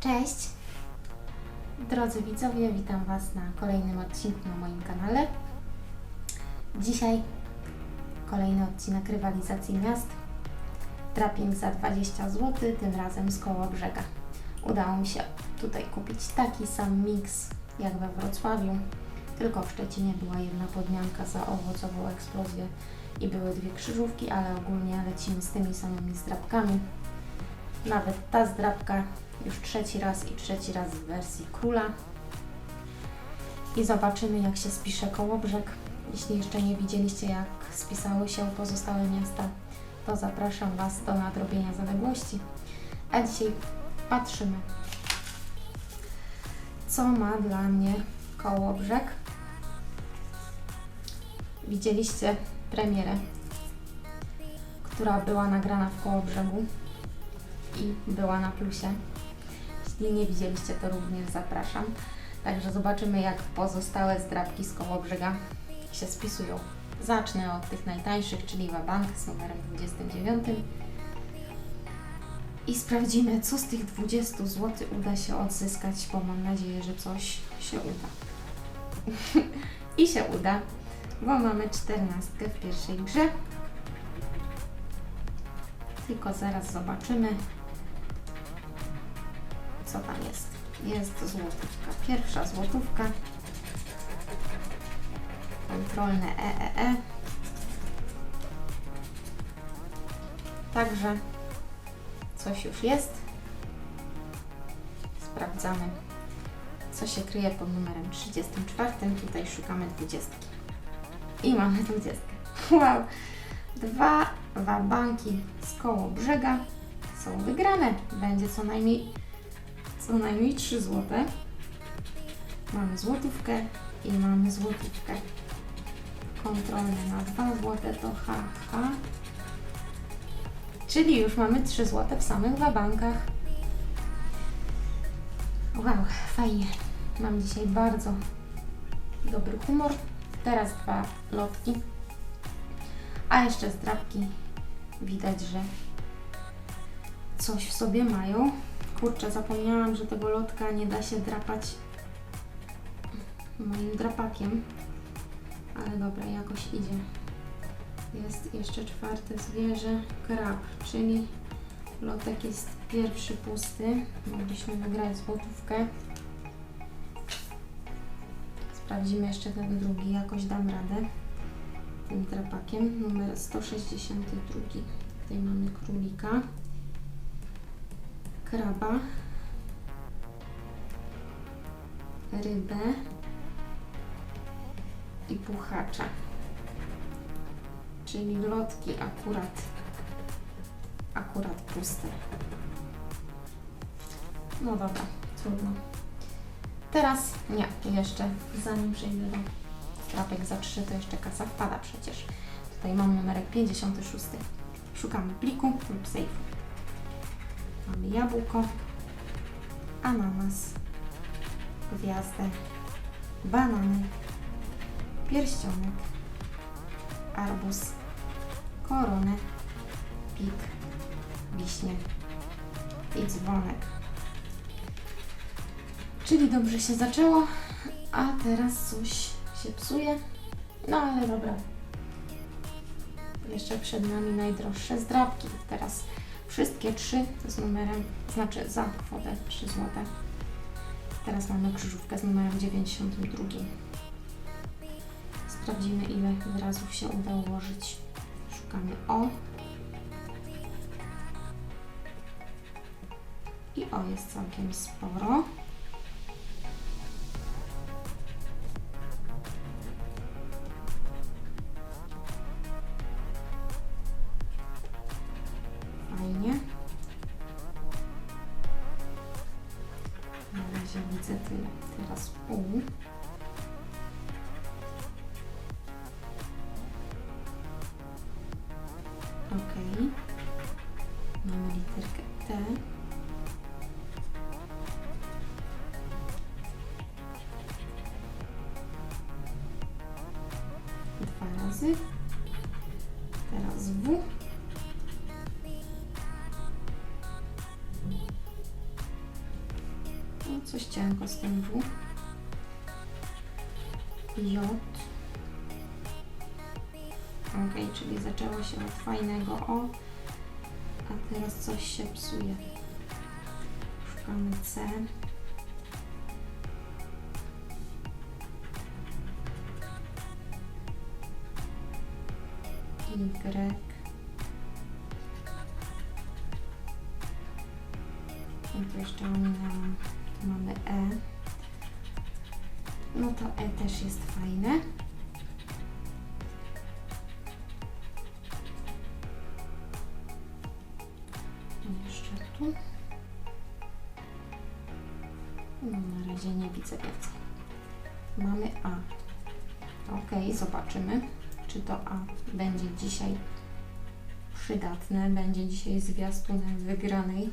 Cześć! Drodzy widzowie, witam Was na kolejnym odcinku na moim kanale. Dzisiaj kolejny odcinek rywalizacji miast. Trapping za 20 zł, tym razem z koło brzega. Udało mi się tutaj kupić taki sam miks jak we Wrocławiu, tylko w Szczecinie była jedna podmianka za owocową eksplozję i były dwie krzyżówki, ale ogólnie lecimy z tymi samymi zdrabkami. Nawet ta zdrabka już trzeci raz i trzeci raz w wersji króla. I zobaczymy, jak się spisze Kołobrzeg. Jeśli jeszcze nie widzieliście, jak spisały się pozostałe miasta, to zapraszam Was do nadrobienia zaległości. A dzisiaj patrzymy, co ma dla mnie Kołobrzeg. Widzieliście premierę, która była nagrana w Kołobrzegu i była na plusie. Jeśli nie widzieliście, to również zapraszam. Także zobaczymy, jak pozostałe zdrabki z koło brzega się spisują. Zacznę od tych najtańszych, czyli Wabank z numerem 29. I sprawdzimy, co z tych 20 zł uda się odzyskać, bo mam nadzieję, że coś się uda. I się uda, bo mamy 14 w pierwszej grze. Tylko zaraz zobaczymy, co tam jest. Jest złotówka. Pierwsza złotówka. Kontrolne EEE. Także coś już jest. Sprawdzamy, co się kryje pod numerem 34. Tutaj szukamy 20. I mamy 20. Wow! Dwa wabanki z koło brzega są wygrane. Będzie co najmniej co najmniej 3 złote. Mamy złotówkę i mamy złotówkę. Kontrolne na 2 złote to HH. Czyli już mamy 3 złote w samych wabankach. Wow, fajnie. Mam dzisiaj bardzo dobry humor. Teraz dwa lotki. A jeszcze zdrabki. Widać, że coś w sobie mają. Kurczę, zapomniałam, że tego lotka nie da się drapać moim drapakiem. Ale dobra, jakoś idzie. Jest jeszcze czwarte zwierzę, krab, czyli lotek jest pierwszy pusty. Mogliśmy wygrać złotówkę. Sprawdzimy jeszcze ten drugi, jakoś dam radę tym drapakiem. Numer 162. Tutaj mamy królika kraba, rybę i puchacza. Czyli lotki akurat, akurat puste. No dobra, trudno. Teraz nie, jeszcze zanim przejdę do za 3, to jeszcze kasa wpada przecież. Tutaj mam numerek 56. Szukamy pliku lub sejfu. Mamy jabłko, ananas, gwiazdę, banany, pierścionek, arbuz, koronę, pik, wiśnie i dzwonek. Czyli dobrze się zaczęło, a teraz coś się psuje. No ale dobra. Jeszcze przed nami najdroższe zdrabki. Teraz Wszystkie trzy z numerem, znaczy za kwotę 3 zł. Teraz mamy krzyżówkę z numerem 92. Sprawdzimy ile wyrazów się uda ułożyć. Szukamy O. I O jest całkiem sporo. Teraz U. Ok. Mamy literkę T. Dwa razy. Teraz W. równego z tym W. J. Ok, czyli zaczęło się od fajnego O, a teraz coś się psuje. Szukamy C. Y. To jeszcze ominęłam. Tu mamy E. No to E też jest fajne. Jeszcze tu. No na razie nie widzę więcej. Mamy A. Ok, zobaczymy, czy to A będzie dzisiaj przydatne, będzie dzisiaj zwiastunem wygranej.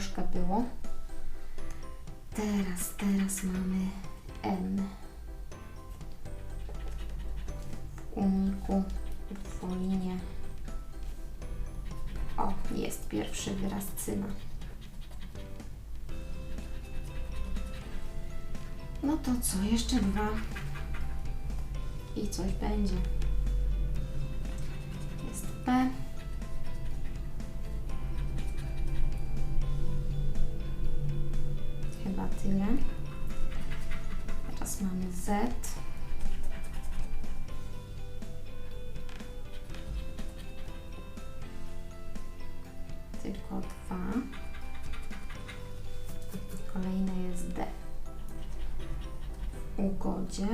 Troszkę było. Teraz, teraz mamy N. W uniku, w folinie. O, jest pierwszy wyraz cyna. No to co, jeszcze dwa. I coś będzie. Jest P. tyle. Teraz mamy Z. Tylko dwa. Kolejne jest D. W ugodzie.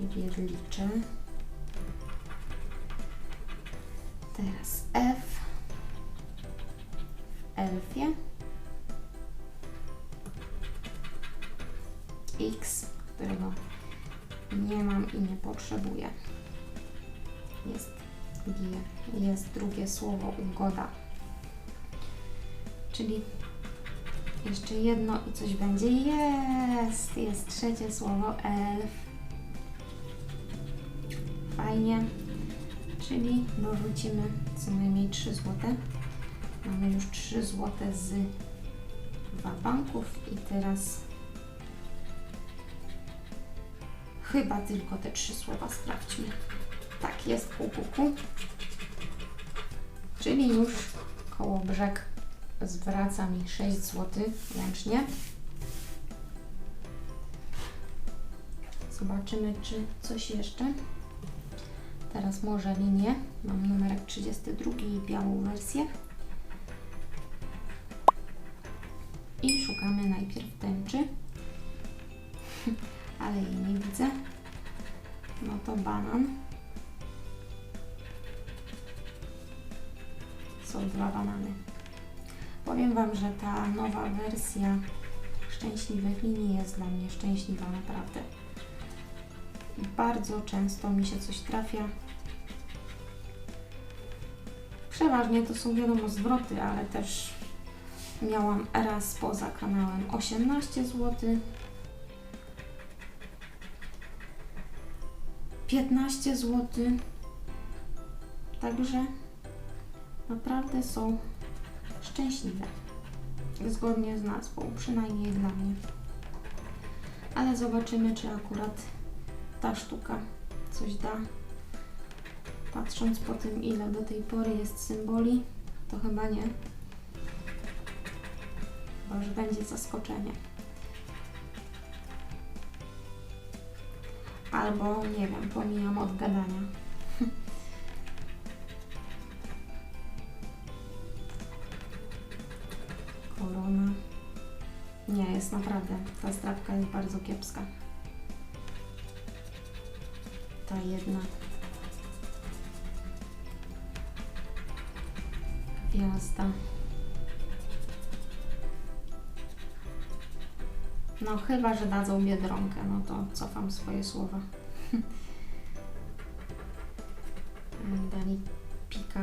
I wierlicze. Teraz F. Elfie. X, którego nie mam i nie potrzebuję. Jest. Jest drugie słowo ugoda. Czyli jeszcze jedno i coś będzie. Jest! Jest trzecie słowo elf. Fajnie. Czyli dorzucimy co najmniej 3 złote. Mamy już 3 złote z banków i teraz chyba tylko te trzy słowa sprawdźmy. Tak, jest pół puku. Czyli już koło brzeg zwraca mi 6 zł łącznie. Zobaczymy, czy coś jeszcze. Teraz może linię. Mam numerek 32 i białą wersję. Szukamy najpierw tęczy. Ale jej nie widzę. No to banan. Są dwa banany. Powiem Wam, że ta nowa wersja szczęśliwych linii jest dla mnie szczęśliwa, naprawdę. Bardzo często mi się coś trafia. Przeważnie to są wiadomo zwroty, ale też miałam raz poza kanałem 18 zł. 15 zł. Także naprawdę są szczęśliwe. Zgodnie z nazwą, przynajmniej dla mnie. Ale zobaczymy, czy akurat ta sztuka coś da. Patrząc po tym, ile do tej pory jest symboli, to chyba nie. Chyba, będzie zaskoczenie. Albo, nie wiem, pomijam od gadania. Korona. Nie, jest naprawdę. Ta zdrawka jest bardzo kiepska. Ta jedna. Gwiazda. No chyba, że dadzą Biedronkę, no to cofam swoje słowa. Dali pika.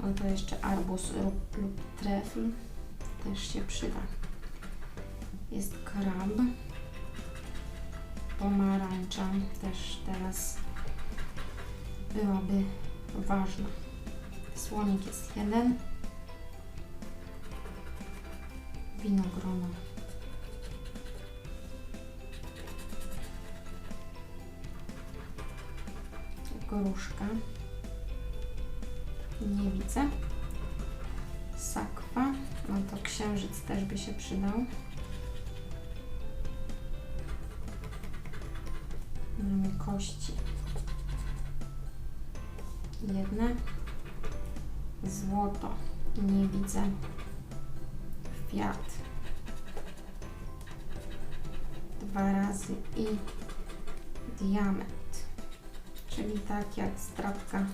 No to jeszcze arbuz lub, lub trefl też się przyda. Jest krab. Pomarańcza też teraz byłaby ważna. Słonik jest jeden. Winogrono. Gruszka. Nie widzę. Sakwa. No to księżyc też by się przydał. Mamy kości. Jedne. Złoto. Nie widzę. Kwiat. Dwa razy i diament. Czyli tak jak strapka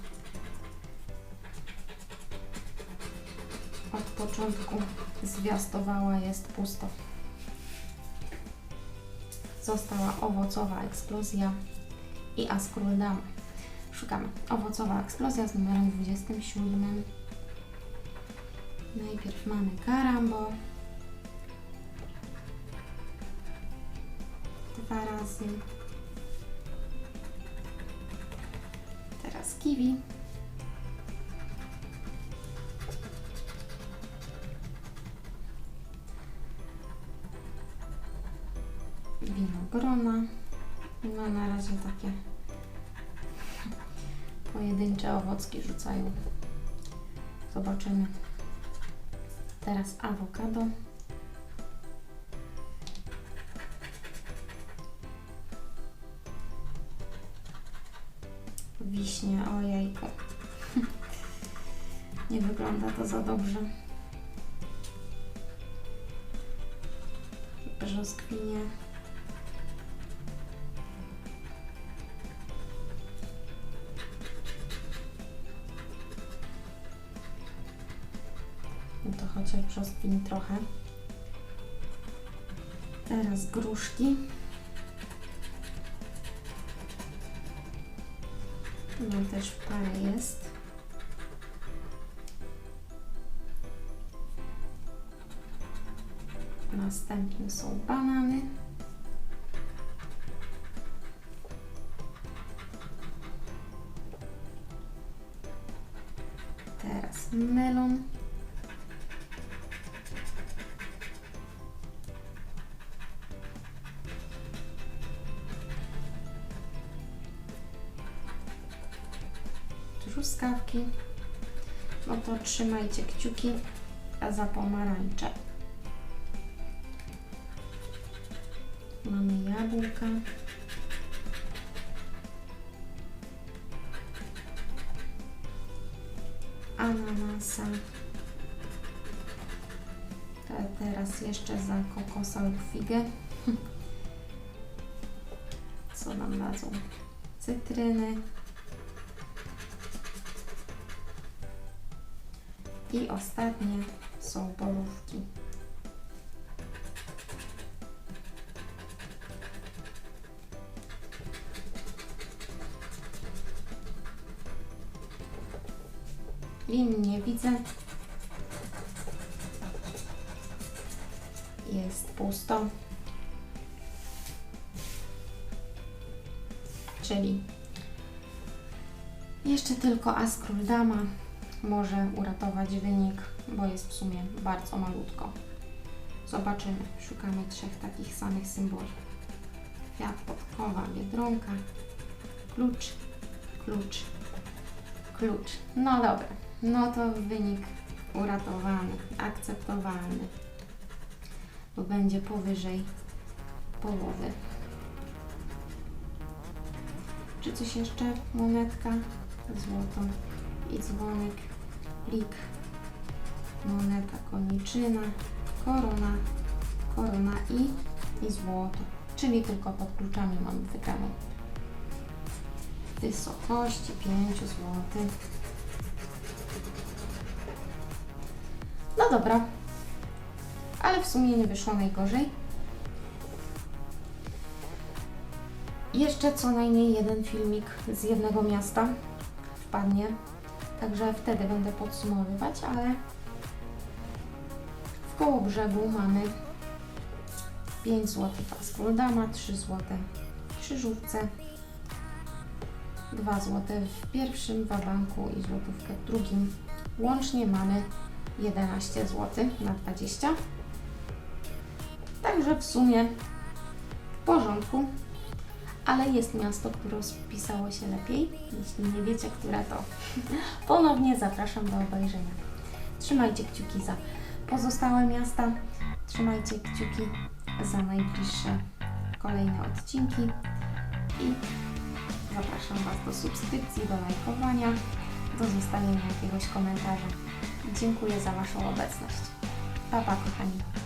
od początku zwiastowała jest pusto. Została owocowa eksplozja i Ascruldama. Szukamy. Owocowa eksplozja z numerem 27. Najpierw mamy karambo. Dwa razy. Teraz kiwi. Winogrona. No na razie takie pojedyncze owocki rzucają. Zobaczymy. Teraz awokado. Wiśnie, ojejku. Nie wygląda to za dobrze. Brzoskwinie. Brzoskwini trochę. Teraz gruszki. No też parę jest. Następnie są banany. Teraz melon. Truskawki, no to trzymajcie kciuki za pomarańcze. Mamy jabłka. Ananasa. Te teraz jeszcze za kokosa lub figę. Co nam dadzą? Cytryny. I ostatnie są polówki. Lin nie widzę. Jest pusto. Czyli jeszcze tylko Ascruldama może uratować wynik, bo jest w sumie bardzo malutko. Zobaczymy. Szukamy trzech takich samych symboli. Kwiat, podkowa, biedronka, klucz, klucz, klucz. No dobra, no to wynik uratowany, akceptowalny, bo będzie powyżej połowy. Czy coś jeszcze? Monetka, złoto i dzwonek, lik, moneta, koniczyna, korona, korona i, i złoto. Czyli tylko pod kluczami mamy wygraną wysokości 5 zł. No dobra, ale w sumie nie wyszło najgorzej. Jeszcze co najmniej jeden filmik z jednego miasta wpadnie, także wtedy będę podsumowywać, ale w koło brzegu mamy 5 zł Ascoldama, 3 zł w Krzyżówce, 2 zł w pierwszym wabanku i złotówkę w drugim. Łącznie mamy 11 zł na 20. Także w sumie w porządku, ale jest miasto, które spisało się lepiej. Jeśli nie wiecie, które to, ponownie zapraszam do obejrzenia. Trzymajcie kciuki za pozostałe miasta, trzymajcie kciuki za najbliższe kolejne odcinki i zapraszam Was do subskrypcji, do lajkowania, do zostawienia jakiegoś komentarza. Dziękuję za Waszą obecność. Pa, pa kochani.